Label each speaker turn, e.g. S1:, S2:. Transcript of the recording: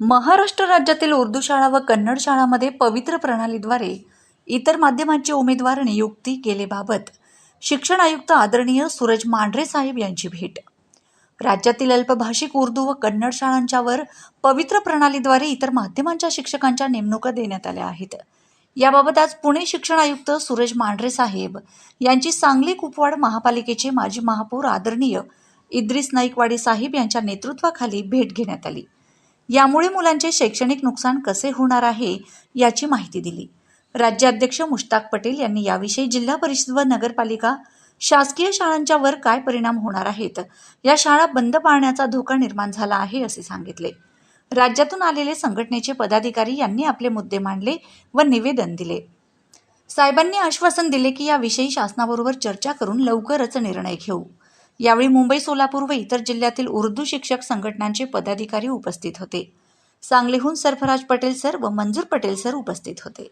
S1: महाराष्ट्र राज्यातील उर्दू शाळा व कन्नड शाळांमध्ये पवित्र प्रणालीद्वारे इतर माध्यमांचे उमेदवार नियुक्ती केलेबाबत शिक्षण आयुक्त आदरणीय सूरज मांढरे साहेब यांची भेट. राज्यातील अल्पभाषिक उर्दू व कन्नड शाळांच्यावर पवित्र प्रणालीद्वारे इतर माध्यमांच्या शिक्षकांच्या नेमणुका देण्यात आल्या आहेत. याबाबत आज पुणे शिक्षण आयुक्त सूरज मांढरे साहेब यांची सांगली कुपवाड महापालिकेचे माजी महापौर आदरणीय इद्रिस नाईकवाडी साहेब यांच्या नेतृत्वाखाली भेट घेण्यात आली. यामुळे मुलांचे शैक्षणिक नुकसान कसे होणार आहे याची माहिती दिली. राज्याध्यक्ष मुश्ताक पटेल यांनी याविषयी जिल्हा परिषद व नगरपालिका शासकीय शाळांच्या वर काय परिणाम होणार आहेत या शाळा बंद पाळण्याचा धोका निर्माण झाला आहे असे सांगितले. राज्यातून आलेले संघटनेचे पदाधिकारी यांनी आपले मुद्दे मांडले व निवेदन दिले. साहेबांनी आश्वासन दिले की याविषयी शासनाबरोबर चर्चा करून लवकरच निर्णय घेऊ. यावेळी मुंबई सोलापूर व इतर जिल्ह्यातील उर्दू शिक्षक संघटनांचे पदाधिकारी उपस्थित होते. सांगलीहून सरफराज पटेल सर व मंजूर पटेल सर उपस्थित होते.